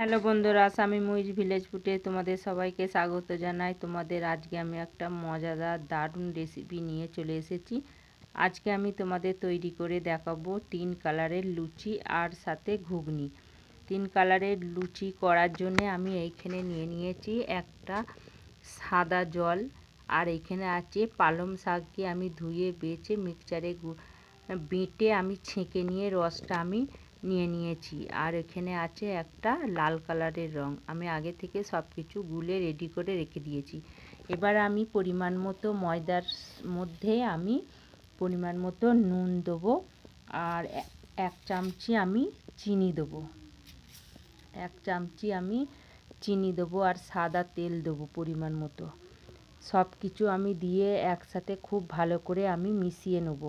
Hello বন্ধুরা আমি Muiz village ফুটে তোমাদের সবাইকে স্বাগত জানাই। তোমাদের আজকে আমি একটা মজাদার দারুণ রেসিপি নিয়ে চলে এসেছি। আজকে আমি তোমাদের তৈরি করে দেখাবো তিন কালারের লুচি আর সাথে ঘুগনি। তিন কালারের লুচি করার জন্যে আমি এইখানে নিয়ে নিয়েছি একটা সাদা জল আর এইখানে আছে পালং শাককে আমি ধুয়ে বেছে মিক্সচারে বেটে আমি ছেঁকে নিয়ে রসটা আমি নিয়ে নিয়েছি। আর এখানে আছে একটা লাল কালারের রং। আমি আগে থেকে সব কিছু গুলে রেডি করে রেখে দিয়েছি। এবার আমি পরিমাণ মতো ময়দার মধ্যে আমি পরিমাণ মতো নুন দেবো। আর এক চামচি আমি চিনি দেবো। এক চামচি আমি চিনি দেবো আর সাদা তেল দেবো পরিমাণ মতো। সব কিছু আমি দিয়ে একসাথে খুব ভালো করে আমি মিশিয়ে নেব।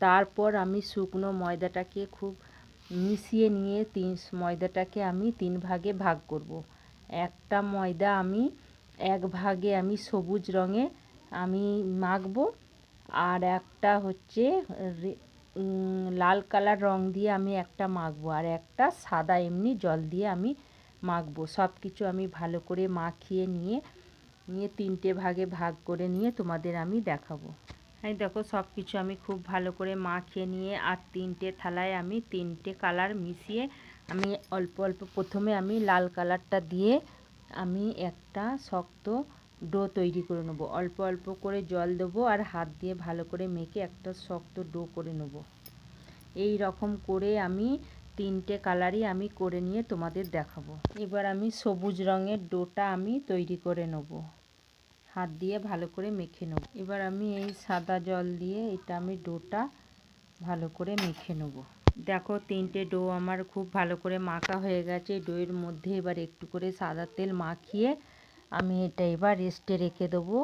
তারপর আমি শুকনো ময়দাটাকে খুব মিশিয়ে নিয়ে তিন ময়দাটাকে আমি তিন ভাগে ভাগ করব। একটা ময়দা আমি এক ভাগে আমি সবুজ রঙে আমি মাখবো আর একটা হচ্ছে লাল কালার রং দিয়ে আমি একটা মাখবো আর একটা সাদা এমনি জল দিয়ে আমি মাখবো সব কিছু আমি ভালো করে মাখিয়ে নিয়ে নিয়ে তিনটে ভাগে ভাগ করে নিয়ে তোমাদের আমি দেখাবো এই দেখো সব কিছু আমি খুব ভালো করে মাখিয়ে নিয়ে আর তিনটে থালায় আমি তিনটে কালার মিশিয়ে আমি অল্প অল্প প্রথমে আমি লাল কালারটা দিয়ে আমি একটা শক্ত ডো তৈরি করে নেব। অল্প অল্প করে জল দেবো আর হাত দিয়ে ভালো করে মেখে একটা শক্ত ডো করে নেব। এই রকম করে আমি তিনটে কালারই আমি করে নিয়ে তোমাদের দেখাবো। এবার আমি সবুজ রঙের ডোটা আমি তৈরি করে নেব। হাত দিয়ে ভালো করে মেখে নেব। এবার আমি এই সাদা জল দিয়ে এটা আমি ডোটা ভালো করে মেখে নেব। দেখো তিনটে ডো আমার খুব ভালো করে মাখা হয়ে গেছে। ডোয়ের মধ্যে এবার একটু করে সাদা তেল মাখিয়ে আমি এটা এবার রেস্টে রেখে দেবো।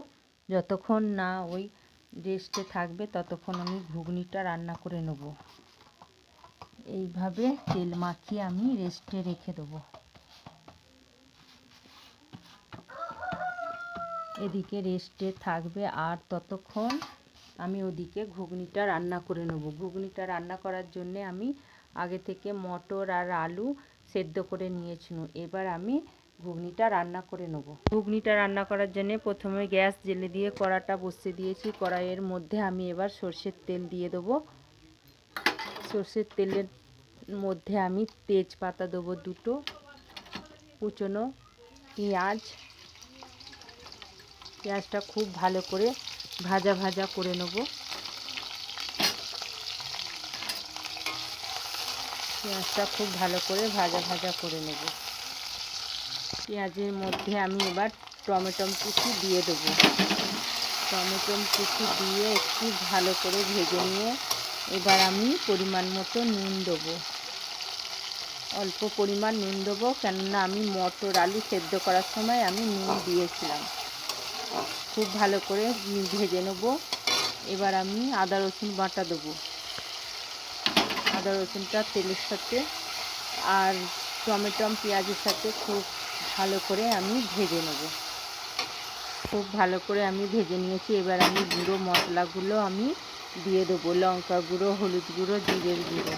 যতক্ষণ না ওই রেস্টে থাকবে ততক্ষণ আমি ঘুগনিটা রান্না করে নেব। এইভাবে তেল মাখিয়ে আমি রেস্টে রেখে দেবো। এদিকে রেস্টে থাকবে আর ততক্ষণ আমি ওদিকে ঘুগনিটা রান্না করে নেব। ঘুগনিটা রান্না করার জন্যে আমি আগে থেকে মটর আর আলু সেদ্ধ করে নিয়েছিল এবার আমি ঘুগনিটা রান্না করে নেব। ঘুগনিটা রান্না করার জন্যে প্রথমে গ্যাস জেলে দিয়ে কড়াটা বসিয়ে দিয়েছি। কড়াইয়ের মধ্যে আমি এবার সর্ষের তেল দিয়ে দেবো। সর্ষের তেলের মধ্যে আমি তেজপাতা দেবো দুটো, কুচনো পেঁয়াজ পেঁয়াজটা খুব ভালো করে ভাজা ভাজা করে নেব। পেঁয়াজটা খুব ভালো করে ভাজা ভাজা করে নেব। পেঁয়াজের মধ্যে আমি এবার টমেটো কুচি দিয়ে দেবো। টমেটো কুচি দিয়ে একটু ভালো করে ভেজে নিয়ে এবার আমি পরিমাণ মতো নুন দেবো। অল্প পরিমাণ নুন দেবো, কেননা আমি মটর আলু সেদ্ধ করার সময় আমি নুন দিয়েছিলাম। খুব ভালো করে ভেজে নেব। এবার আমি আদা, রসুন বাটা দেবো। আদা, রসুনটা তেলের সাথে আর টমেটম পেঁয়াজের সাথে খুব ভালো করে আমি ভেজে নেব। খুব ভালো করে আমি ভেজে নিয়েছি। এবার আমি গুঁড়ো মশলাগুলো আমি দিয়ে দেবো। লঙ্কা গুঁড়ো, হলুদ গুঁড়ো, জিরের গুঁড়ো।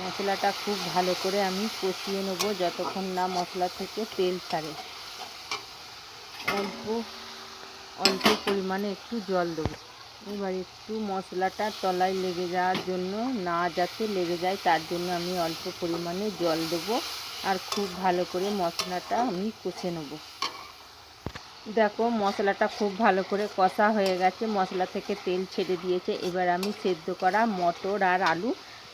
মশলাটা খুব ভালো করে আমি কষিয়ে নেব, যতক্ষণ না মশলা থেকে তেল ছাড়ে। অল্প অল্প পরিমাণে একটু জল দেবো। এবার একটু মশলাটা তলায় লেগে যাওয়ার জন্য, না যাতে লেগে যায় তার জন্য আমি অল্প পরিমাণে জল দেবো আর খুব ভালো করে মশলাটা আমি কষে নেব। দেখো মশলাটা খুব ভালো করে কষা হয়ে গেছে, মশলা থেকে তেল ছেড়ে দিয়েছে। এবার আমি সেদ্ধ করা মটর আর আলু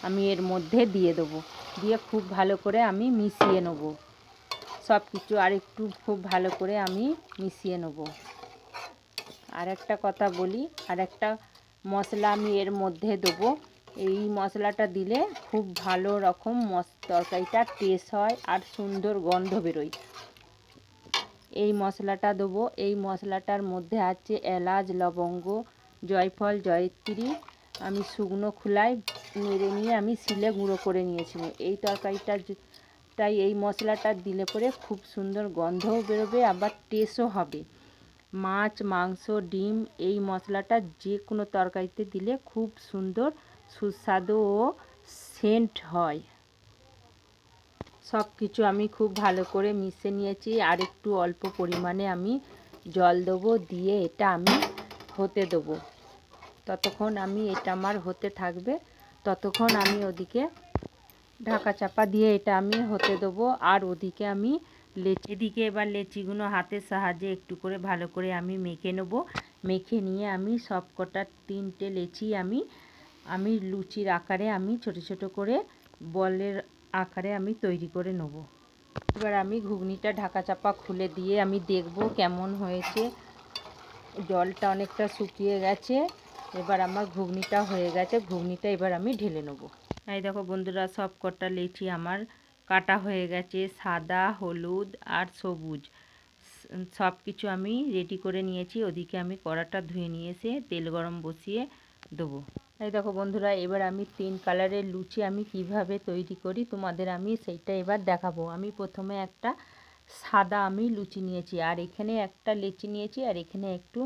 আমি এর মধ্যে দিয়ে দেবো। দিয়ে খুব ভালো করে আমি মিশিয়ে নেব। সব কিছু আর একটু খুব ভালো করে আমি মিশিয়ে নেব। আর একটা কথা বলি আর একটা মশলা আমি এর মধ্যে দেবো। এই মশলাটা দিলে খুব ভালো রকম তরকারিটা টেস্ট হয় আর সুন্দর গন্ধ বেরোয়। এই মশলাটা দেবো। এই মশলাটার মধ্যে আছে এলাচ, লবঙ্গ, জয়ফল, জয়ত্রী। আমি শুকনো খোলায় মেরে নিয়ে আমি শিলে গুঁড়ো করে নিয়েছিলাম এই তরকারিটা তাই এই মশলাটা দিলে পরে খুব সুন্দর গন্ধও বেরোবে, আবার টেস্টও হবে। মাছ, মাংস, ডিম এই মশলাটা যে কোনো তরকারিতে দিলে খুব সুন্দর, সুস্বাদু ও সেন্ট হয়। সব কিছু আমি খুব ভালো করে মিশে নিয়েছি। আর একটু অল্প পরিমাণে আমি জল দেবো, দিয়ে এটা আমি হতে দেবো। ততক্ষণ আমি এটা আমার হতে থাকবে। ততক্ষণ আমি ওদিকে ঢাকা চাপা দিয়ে এটা আমি হতে দেবো। আর ওদিকে আমি লেচি এদিকে এবার লেচিগুলো হাতের সাহায্যে একটু করে ভালো করে আমি মেখে নেব। মেখে নিয়ে আমি সব কটা তিনটে লেচি আমি আমি লুচির আকারে আমি ছোট ছোট করে বলের আকারে আমি তৈরি করে নেব। এবার আমি ঘুগনিটা ঢাকা চাপা খুলে দিয়ে আমি দেখব কেমন হয়েছে। জলটা অনেকটা শুকিয়ে গেছে, এবার আমার ঘুগনিটা হয়ে গেছে, ঘুগনিটা এবার আমি ঢেলে নেব। এই দেখো বন্ধুরা সব কটা লেচি আমার কাটা হয়ে গেছে, সাদা, হলুদ আর সবুজ। সব কিছু আমি রেডি করে নিয়েছি, ওদিকে আমি কড়াটা ধুয়ে নিয়ে এসে তেল গরম বসিয়ে দেবো। এই দেখো বন্ধুরা, এবার আমি তিন কালারের লুচি আমি কীভাবে তৈরি করি তোমাদের আমি সেইটা এবার দেখাবো। আমি প্রথমে একটা সাদা আমি লুচি নিয়েছি, আর এখানে একটা লেচি নিয়েছি, আর এখানে একটু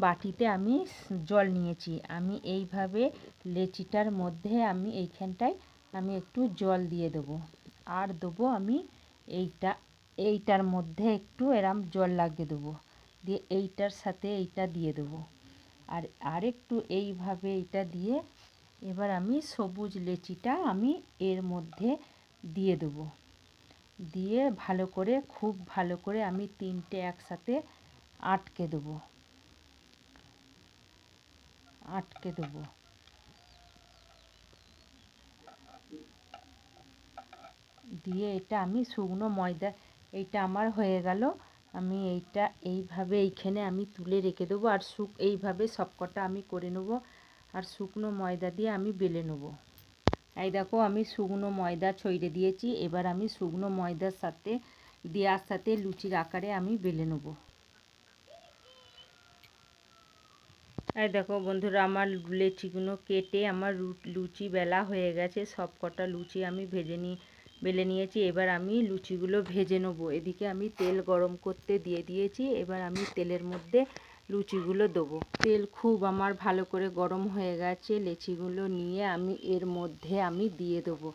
বাটিতে আমি জল নিয়েছি। আমি এইভাবে লেচিটার মধ্যে আমি এইখানটায় আমি একটু জল দিয়ে দেবো। আর দেবো আমি এইটা, এইটার মধ্যে একটু এরম জল লাগিয়ে দেবো। দিয়ে এইটার সাথে এইটা দিয়ে দেবো। আর আরেকটু এইভাবে এইটা দিয়ে এবার আমি সবুজ লেচিটা আমি এর মধ্যে দিয়ে দেবো। দিয়ে ভালো করে, খুব ভালো করে আমি তিনটে একসাথে আটকে দেবো। আটকে দেবো। দিয়ে এটা আমি শুকনো ময়দা, এইটা আমার হয়ে গেল। আমি এইটা এইভাবে এইখানে আমি তুলে রেখে দেবো আর শুক, এইভাবে সবকটা আমি করে নেব আর শুকনো ময়দা দিয়ে আমি বেলে নেব। এই দেখো আমি শুকনো ময়দা ছড়িয়ে দিয়েছি, এবার আমি শুকনো ময়দার সাথে, দেওয়ার সাথে লুচির আকারে আমি বেলে নেব। এই দেখো বন্ধুরা, আমার লেচিগুলো কেটে আমার লুচি বেলা হয়ে গেছে সব কটা লুচি আমি ভেজে নিয়ে বেলে নিয়েছি, এবার আমি লুচিগুলো ভেজে নেব। এদিকে আমি তেল গরম করতে দিয়ে দিয়েছি, এবার আমি তেলের মধ্যে লুচিগুলো দেবো। তেল খুব আমার ভালো করে গরম হয়ে গেছে, লেচিগুলো নিয়ে আমি এর মধ্যে আমি দিয়ে দেবো।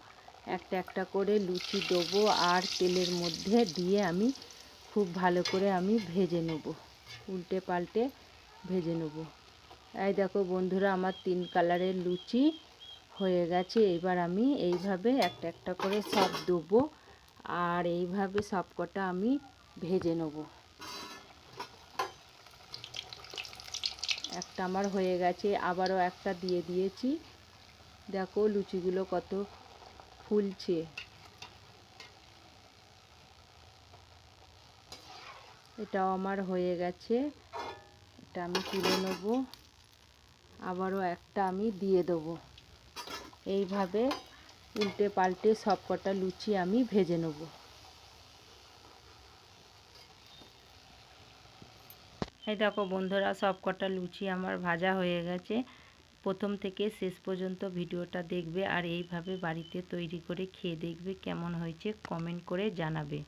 একটা একটা করে লুচি দেবো আর তেলের মধ্যে দিয়ে আমি খুব ভালো করে আমি ভেজে নেব। উল্টে পাল্টে ভেজে নেব। এই দেখো বন্ধুরা, আমার তিন কালারের লুচি হয়ে গেছে। এবার আমি এইভাবে একটা একটা করে সব দেবো আর এইভাবে সব কটা আমি ভেজে নেব। একটা আমার হয়ে গেছে, আবারও একটা দিয়ে দিয়েছি। দেখো লুচিগুলো কত ফুলছে। এটাও আমার হয়ে গেছে, এটা আমি তুলে নেব। আবারও একটা আমি দিয়ে দেবো। এইভাবে উল্টে পাল্টে সব কটা লুচি আমি ভেজে নেব। এই দেখো বন্ধুরা সব কটা লুচি আমার ভাজা হয়ে গেছে। প্রথম থেকে শেষ পর্যন্ত ভিডিওটা দেখবে আর এইভাবে বাড়িতে তৈরি করে খেয়ে দেখবে কেমন হয়েছে, কমেন্ট করে জানাবে।